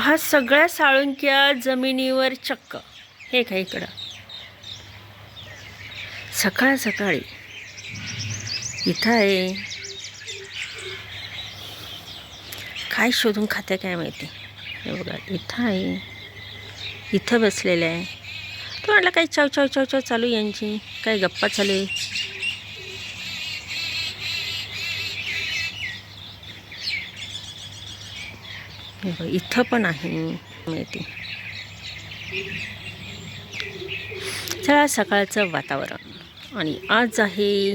हा सगळ्या साळुंक्या जमिनीवर चक्क. हे का इकडं? सकाळ सकाळी. इथं आहे. काय शोधून खाते काय माहिती? हे बघा इथं आहे. इथं बसलेलं आहे. तो म्हटलं काही चव चव चव चव चालू यांची. काही गप्पा चालू आहे. हे बघ, इथं पण आहे मिळते चला सकाळचं वातावरण. आणि आज आहे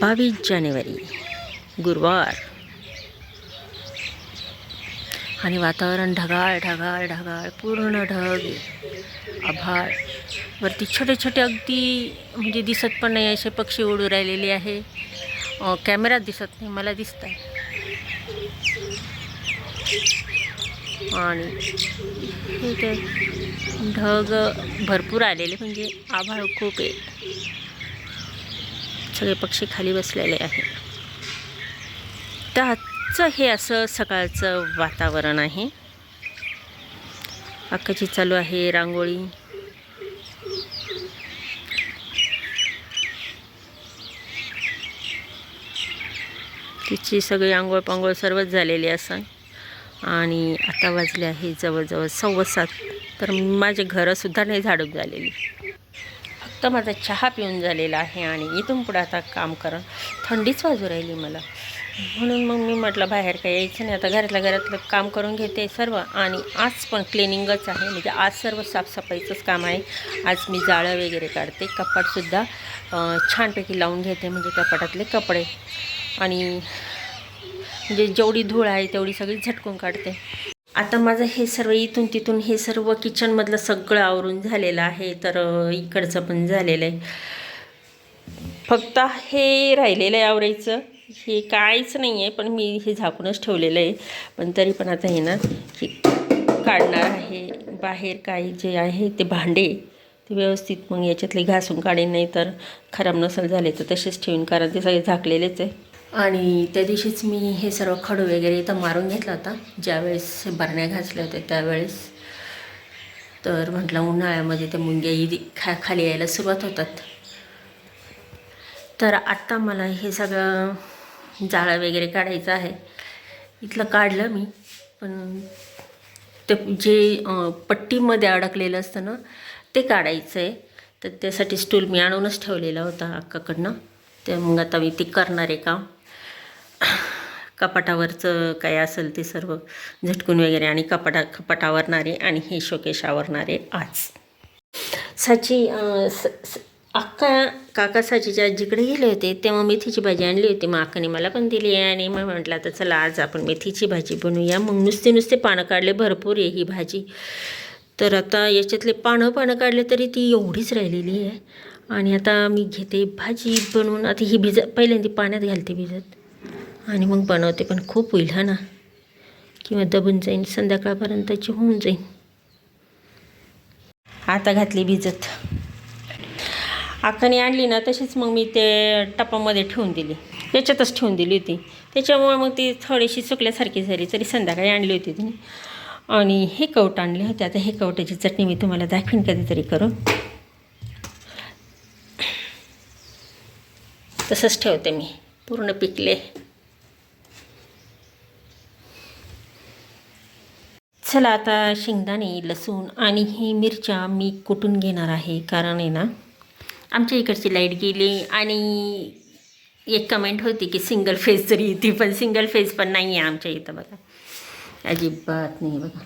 बावीस जानेवारी गुरुवार. आणि वातावरण ढगाळ ढगाळ ढगाळ पूर्ण ढग आभाळ. वरती छोटे छोटे अगदी म्हणजे दिसत पण नाही असे पक्षी उडू राहिलेले आहे. कॅमेरात दिसत नाही मला दिसत आहे आणि इथे ते ढग भरपूर आलेले म्हणजे आभाळ खूप आहे. सगळे पक्षी खाली बसलेले आहे तर आजचं हे असं सकाळचं वातावरण आहे. अक्काची चालू आहे रांगोळी. तिची सगळी आंघोळ पांघोळ सर्वच झालेली असं आणि आता वाजले आहे जवळजवळ सव्वा सात. तर माझे घरंसुद्धा नाही झाडूक झालेली. फक्त माझा चहा पिऊन झालेला आहे आणि इथून पुढे आता काम करण थंडीच वाजू राहिली मला. म्हणून मग मी म्हटलं बाहेर काही यायचं नाही. आता घरातल्या घरातलं काम करून घेते सर्व आणि आज पण क्लिनिंगच आहे. म्हणजे आज सर्व साफसफाईचंच काम आहे. आज मी जाळं वगैरे काढते कपाटसुद्धा छानपैकी लावून घेते. म्हणजे कपाटातले कपडे आणि म्हणजे जेवढी धूळ आहे तेवढी सगळी झटकून काढते. आता माझं हे सर्व इथून तिथून हे सर्व किचनमधलं सगळं आवरून झालेलं आहे तर इकडचं पण झालेलं आहे. फक्त हे राहिलेलं आहे आवरायचं. हे काहीच नाही आहे पण मी हे झाकूनच ठेवलेलं आहे. पण तरी पण आता हे ना हे काढणार आहे. बाहेर काही जे आहे ते भांडे ते व्यवस्थित मग याच्यातले घासून काढेन नाही तर खराब नसेल झाले तर तसेच ठेवून कारण ते सगळे झाकलेलेच आहे. आणि त्या दिवशीच मी हे सर्व खडू वगैरे इथं मारून घेतला होता. ज्यावेळेस बरण्या घासल्या होत्या त्यावेळेस. तर म्हटलं उन्हाळ्यामध्ये त्या मुंग्याही खा खाली यायला सुरुवात होतात. तर आत्ता मला हे सगळं जाळं वगैरे काढायचं आहे. इथलं काढलं मी. पण ते जे पट्टीमध्ये अडकलेलं असतं ना ते काढायचं आहे तर त्यासाठी स्टूल मी आणूनच ठेवलेला होता अक्काकडनं. ते मग आता मी ते करणार आहे काम. कपाटावरचं काय असेल ते सर्व झटकून वगैरे आणि कपाटा कपाट आवरणारे आणि हे शोकेश आवरणारे आज. साची स स- अक्का काका साचीच्या आजीकडे गेले होते तेव्हा मेथीची भाजी आणली होती. मग अक्काने मला पण दिली आणि मग म्हटलं आता चला आज आपण मेथीची भाजी बनवूया. मग नुसते नुसते पानं काढले. भरपूर आहे ही भाजी. तर आता याच्यातले पानं पानं काढले तरी ती एवढीच राहिलेली आहे. आणि आता मी घेते भाजी बनवून. आता ही भिजत पहिल्यांदा पाण्यात घालते भिजत. आणि मग बनवते पण खूप होईल हा ना? किंवा दबून जाईन संध्याकाळपर्यंतची होऊन जाईन. आता घातली भिजत. आकाने आणली ना तशीच मग मी ते टपामध्ये ठेवून दिली. त्याच्यातच ठेवून दिली होती. त्याच्यामुळे मग ती थोडीशी सुकल्यासारखी झाली तरी संध्याकाळी आणली होती तिने. आणि हे कवट आणले होते. आता हे कवटाची चटणी मी तुम्हाला दाखवीन कधीतरी करून. तसंच ठेवते मी. पूर्ण पिकले. चला आता शेंगदाणे लसूण आणि ही मिरच्या मी कुटून घेणार आहे? कारण आहे ना आमच्या इकडची लाइट गेली आणि एक कमेंट होती की सिंगल फेज तरी येते पण सिंगल फेज पण नाही आहे आमच्या इथं बघा. अजिबात नाही बघा.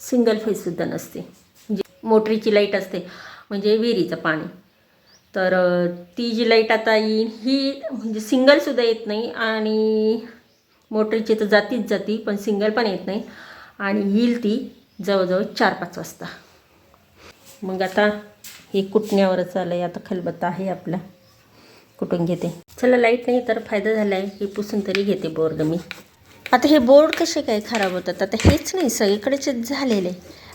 सिंगल फेजसुद्धा नसते. म्हणजे मोटरीची लाइट असते म्हणजे विहिरीचं पाणी. तर ती जी लाइट आता येईल ही म्हणजे सिंगलसुद्धा येत नाही आणि मोटरीची तर जातीच जाती पण सिंगल पण येत नाही. आणि येईल ती जवळजवळ चार पाच वाजता. मग आता हे कुटण्यावरच आलं आहे आता खलबत्ता आहे आपला. कुटून घेते? चला लाइट नाही तर फायदा झाला आहे हे पुसून तरी घेते बोर्ड मी. आता हे बोर्ड कसे काय खराब होतात? आता हेच नाही सगळीकडेच झालेले.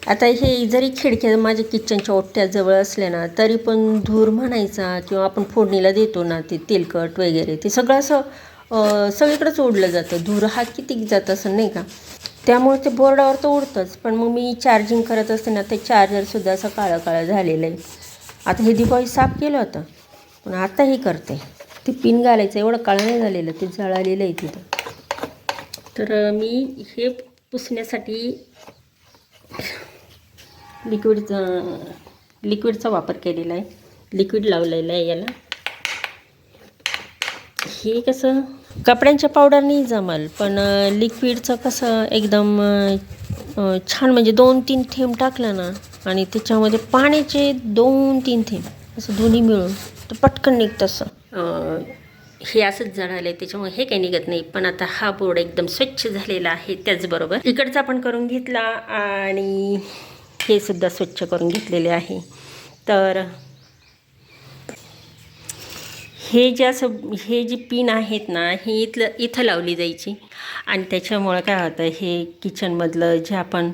आता हे जरी खिडक्या माझ्या किचनच्या ओट्याजवळ असल्या ना तरी पण धूर म्हणायचा किंवा आपण फोडणीला देतो ना ते तेलकट वगैरे ते सगळं असं सगळीकडंच ओढलं जातं. धूर हा किती जात असं नाही का? त्यामुळे ते बोर्डावर तर उडतंच पण मग मी चार्जिंग करत असताना ते चार्जरसुद्धा असं काळं काळं झालेलं आहे. आता हे दिवाळी साफ केलं होतं. पण आताही करते. ते पिन घालायचं एवढं काळं नाही झालेलं. ते जळालेलं आहे तिथं. तर मी हे पुसण्यासाठी लिक्विडचा लिक्विडचा वापर केलेला आहे. लिक्विड लावलेलं आहे याला. की कसं कपड्यांच्या पावडरनी जमल पण लिक्विडचं कसं एकदम छान म्हणजे दोन तीन थेंब टाकलं ना आणि त्याच्यामध्ये पाण्याचे दोन तीन थेंब असं दोन्ही मिळून तर पटकन निघतं असं हे असंच जळालं आहे त्याच्यामुळे हे काही निघत नाही पण आता हा बोर्ड एकदम स्वच्छ झालेला आहे त्याचबरोबर इकडचा पण करून घेतला आणि हे सुद्धा स्वच्छ करून घेतलेले आहे. तर हे जे असं हे जी पिन आहेत ना ही इथलं इथं लावली जायची. आणि त्याच्यामुळं काय होतं हे किचनमधलं जे आपण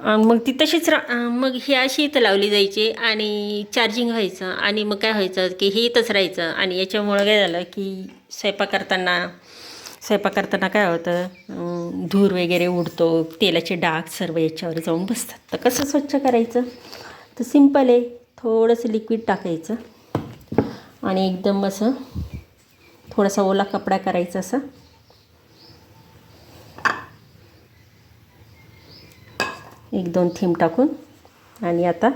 मग ती तशीच रा मग ही अशी इथं लावली जायची आणि चार्जिंग व्हायचं. आणि मग काय व्हायचं की हे इथंच राहायचं. आणि याच्यामुळं काय झालं की स्वयंपाक करताना स्वयंपाक करताना काय होतं धूर वगैरे उडतो तेलाचे डाग सर्व याच्यावर जाऊन बसतात. तर कसं स्वच्छ करायचं? तर सिंपल आहे. थोडंसं लिक्विड टाकायचं. आणि एकदम असं थोडासा ओला कपडा करायचा असा. एक दोन थेंब टाकून आणि आता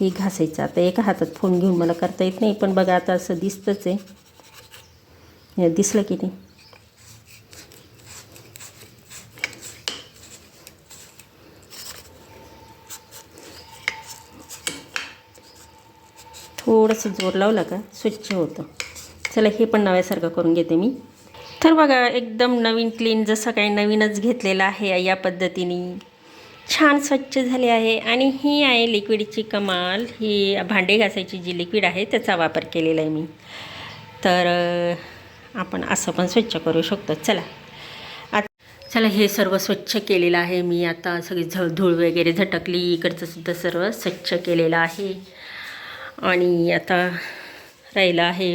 हे घासायचं. आता एका हातात फोन घेऊन मला करता येत नाही पण बघा आता असं दिसतंच आहे. हे दिसलं की नाही? असं जोर लावला का? स्वच्छ होतं. चला हे पण नव्यासारखं करून घेते मी. तर बघा एकदम नवीन क्लीन जसं काही नवीनच घेतलेलं आहे या पद्धतीने. छान स्वच्छ झाले आहे. आणि ही आहे लिक्विडची कमाल. ही भांडे घासायची जी लिक्विड आहे त्याचा वापर केलेला आहे मी. तर आपण असं पण स्वच्छ करू शकतो. चला. आता चला हे सर्व स्वच्छ केलेलं आहे मी. आता सगळी झळ धूळ वगैरे झटकली. इकडचं सुद्धा सर्व स्वच्छ केलेलं आहे. आणि आता राहिलं आहे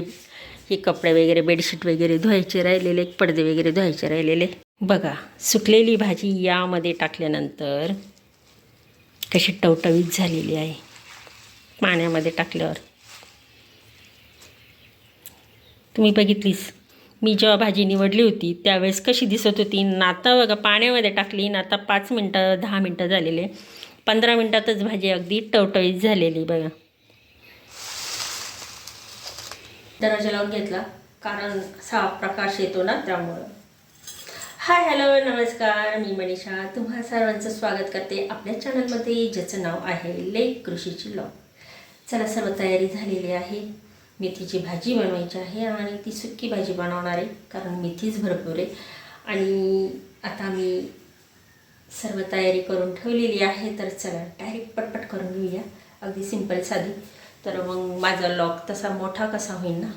हे कपडे वगैरे बेडशीट वगैरे धुवायचे राहिलेले पडदे वगैरे धुवायचे राहिलेले. बघा सुकलेली भाजी यामध्ये टाकल्यानंतर कशी टवटवीत झालेली आहे. पाण्यामध्ये टाकल्यावर. तुम्ही बघितलीस मी जेव्हा भाजी निवडली होती त्यावेळेस कशी दिसत होती. ना आता बघा पाण्यामध्ये टाकली. ना आता पाच मिनटं दहा मिनटं झालेले. पंधरा मिनटातच भाजी अगदी टवटवीत झालेली बघा. दरवाजा लावून घेतला. कारण असा प्रकाश येतो ना त्यामुळं. हाय हॅलो नमस्कार. मी मनीषा. तुम्हा सर्वांचं स्वागत करते आपल्या चॅनलमध्ये ज्याचं नाव आहे लेक कृषीची लॉ चला सर्व तयारी झालेली आहे. मेथीची भाजी बनवायची आहे आणि ती सुक्की भाजी बनवणार आहे कारण मेथीच भरपूर आहे. आणि आता मी सर्व तयारी करून ठेवलेली आहे तर चला डायरेक्ट पटपट करून घेऊया. अगदी सिंपल साधी. तर मग माझा लॉक तसा मोठा कसा होईल ना?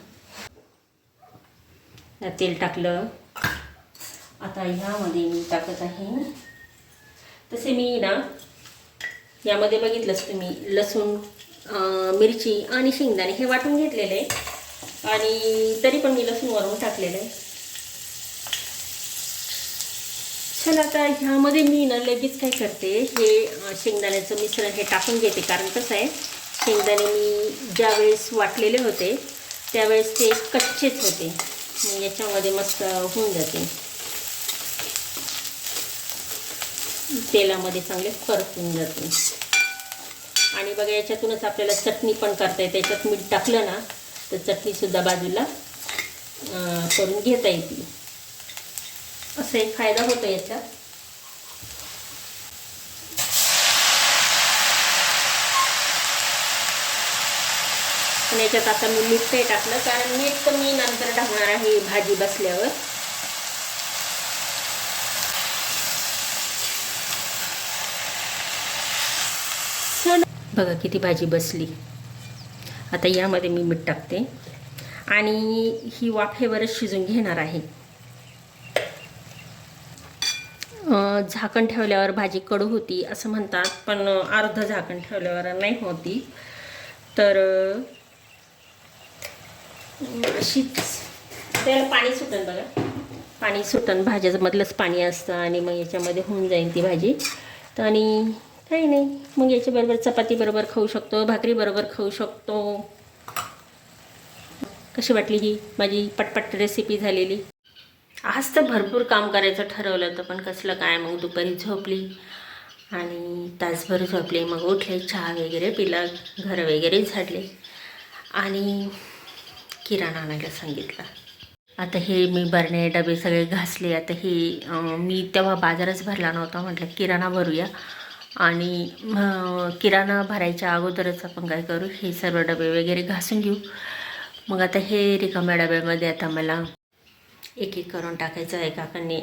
या तेल टाकलं. आता ह्यामध्ये मी टाकत आहे तसे मी ना यामध्ये बघितलंच तुम्ही लसूण मिरची आणि शेंगदाणे हे वाटून घेतलेले. आहे आणि तरी पण मी लसूण वरून टाकलेलं. आहे चला आता ह्यामध्ये मी ना लगेच काय करते हे शेंगदाण्याचं मिश्रण हे टाकून घेते. कारण कसं आहे शेंगदाणे मी ज्यावेळेस वाटलेले होते त्यावेळेस ते कच्चेच होते. मग याच्यामध्ये मस्त होऊन जाते. तेलामध्ये चांगले परतून जाते. आणि बघा याच्यातूनच आपल्याला चटणी पण करता येते. याच्यात मीठ टाकलं ना तर चटणीसुद्धा बाजूला करून घेता येते. असं एक फायदा होतो याचा पण याच्यात आता मी मीठ नाही टाकलं कारण मीठ तर मी नंतर टाकणार आहे भाजी बसल्यावर. चला. बघा किती भाजी बसली. आता यामध्ये मी मीठ टाकते. आणि ही वाफेवरच शिजून घेणार आहे. झाकण ठेवल्यावर भाजी कडू होती असं म्हणतात पण अर्ध झाकण ठेवल्यावर नाही होती. तर अशीच. त्याला पाणी सुटन बघा. पाणी सुटन भाज्याचं मधलंच पाणी असतं आणि मग याच्यामध्ये होऊन जाईल ती भाजी. तर आणि काही नाही. मग याच्याबरोबर चपाती बरोबर खाऊ शकतो भाकरी बरोबर खाऊ शकतो. कशी वाटली ही? माझी पटपट रेसिपी झालेली. आज तर भरपूर काम करायचं ठरवलं होतं पण कसलं काय? मग दुपारी झोपली आणि तासभर झोपले. मग उठले चहा वगैरे पिला घर वगैरे झाडले. आणि किराणा आणायला सांगितलं. आता हे मी बरणे डबे सगळे घासले. आता हे मी तेव्हा बाजारच भरला नव्हता. म्हटलं किराणा भरूया. आणि किराणा भरायच्या अगोदरच आपण काय करू? हे सर्व डबे वगैरे घासून घेऊ. मग आता हे रिकाम्या डब्यामध्ये आता मला एक एक करून टाकायचं आहे. काकांनी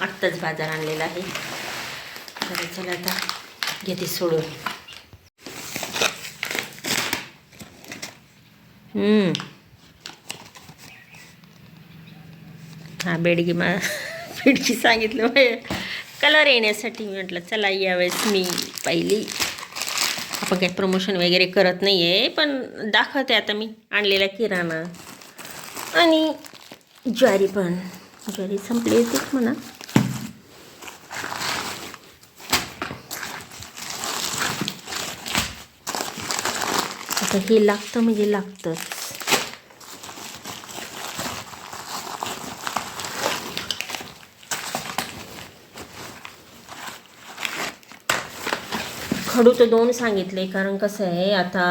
आत्ताच बाजार आणलेला आहे. तर चला आता घेते सोडून. हा बेडगी मा बेडगी सांगितलं कलर येण्यासाठी मी म्हटलं चला यावेळेस मी पहिली. आपण काही प्रमोशन वगैरे करत नाही आहे पण दाखवते आता मी आणलेला किराणा. आणि ज्वारी पण. ज्वारी संपली होती म्हणा. आता हे लागतं म्हणजे लागतंच. खडू तर दोन सांगितले कारण कसं आहे आता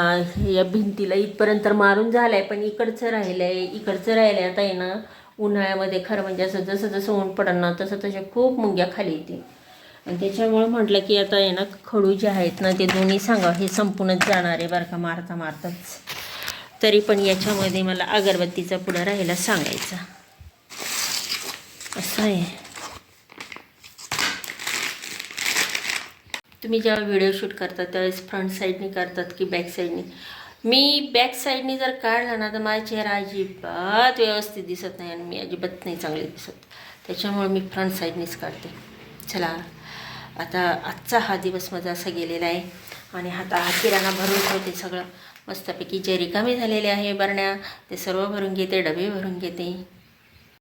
या भिंतीला इथपर्यंत मारून झालं आहे पण इकडचं राहिलं आहे इकडचं राहिलं आहे आता आहे ना उन्हाळ्यामध्ये खरं म्हणजे असं जसं जसं ऊन पडन ना तसं तशा खूप मुंग्या खाली येतील. आणि त्याच्यामुळे म्हटलं की आता आहे ना खडू जे आहेत ना ते दोन्ही सांगा हे संपूनच जाणार आहे बरं का मारता मारताच. तरी पण याच्यामध्ये मला अगरबत्तीचा पुढं राहायला सांगायचा. असं आहे. तुम्ही जेव्हा व्हिडिओ शूट करता त्यावेळेस फ्रंट साईडनी करतात की बॅक साईडनी मी बॅक साईडनी जर काढला ना तर माझा चेहरा अजिबात व्यवस्थित दिसत नाही आणि मी अजिबात नाही चांगले दिसत. त्याच्यामुळे मी फ्रंट साईडनीच काढते. चला आता आजचा हा दिवस माझा असा गेलेला आहे. आणि आता हा किराणा भरून ठेवते सगळं. मस्तपैकी जे रिकामे झालेले आहे बरण्या ते सर्व भरून घेते डबे भरून घेते.